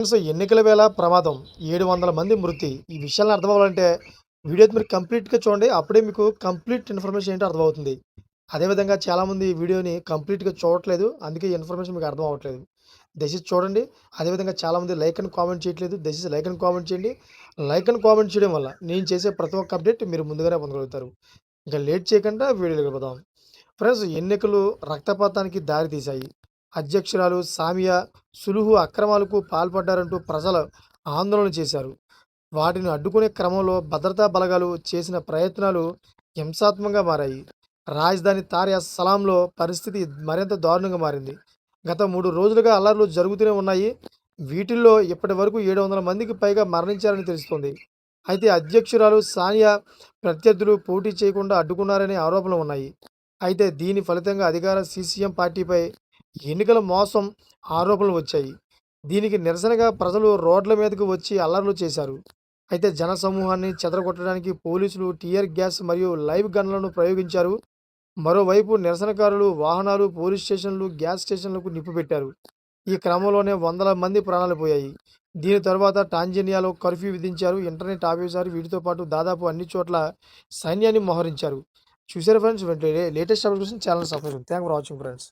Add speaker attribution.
Speaker 1: Friends ఎన్నికల వేళ ప్రమాదం. ఏడు వందల మంది మృతి. ఈ విషయాలను అర్థం అవ్వాలంటే వీడియో మీరు కంప్లీట్గా చూడండి. అప్పుడే మీకు కంప్లీట్ ఇన్ఫర్మేషన్ ఏంటో అర్థమవుతుంది. అదేవిధంగా చాలామంది ఈ వీడియోని కంప్లీట్గా చూడట్లేదు. అందుకే ఇన్ఫర్మేషన్ మీకు అర్థం అవ్వట్లేదు. దయచేసి చూడండి. అదేవిధంగా చాలామంది లైక్ అని కామెంట్ చేయట్లేదు. దయచేసి లైక్ అని కామెంట్ చేయండి. లైక్ అని కామెంట్ చేయడం వల్ల నేను చేసే ప్రతి ఒక్క అప్డేట్ మీరు ముందుగానే పొందగలుగుతారు. ఇంకా లేట్ చేయకుండా వీడియోలు పోదాం ఫ్రెండ్స్ ఎన్నికలు రక్తపాతానికి దారి తీశాయి అధ్యక్షురాలు సామియా సులుహు అక్రమాలకు పాల్పడ్డారంటూ ప్రజలు ఆందోళన చేశారు. వాటిని అడ్డుకునే క్రమంలో భద్రతా బలగాలు చేసిన ప్రయత్నాలు హింసాత్మకంగా మారాయి. రాజధాని తారియా సలాంలో పరిస్థితి మరింత దారుణంగా మారింది. గత మూడు రోజులుగా అల్లర్లు జరుగుతూనే ఉన్నాయి. వీటిల్లో ఇప్పటి వరకు ఏడు వందల మందికి పైగా మరణించారని తెలుస్తోంది. అయితే అధ్యక్షురాలు సానియా ప్రత్యర్థులు పోటీ చేయకుండా అడ్డుకున్నారనే ఆరోపణలు ఉన్నాయి. అయితే దీని ఫలితంగా అధికార సీసీఎం పార్టీపై ఎన్నికల మోసం ఆరోపణలు వచ్చాయి. దీనికి నిరసనగా ప్రజలు రోడ్ల మీదకు వచ్చి అల్లర్లు చేశారు. అయితే జన సమూహాన్ని చెదరగొట్టడానికి పోలీసులు టీయర్ గ్యాస్ మరియు లైవ్ గన్లను ప్రయోగించారు. మరోవైపు నిరసనకారులు వాహనాలు పోలీస్ స్టేషన్లు గ్యాస్ స్టేషన్లకు నిప్పుపెట్టారు. ఈ క్రమంలోనే వందల మంది ప్రాణాలు పోయాయి. దీని తర్వాత టాంజానియాలో కర్ఫ్యూ విధించారు. ఇంటర్నెట్ ఆపేశారు వీటితో పాటు దాదాపు అన్ని చోట్ల సైన్యాన్ని మోహరించారు. చూసారు friends? Latest updates channel subscribe thank for watching friends.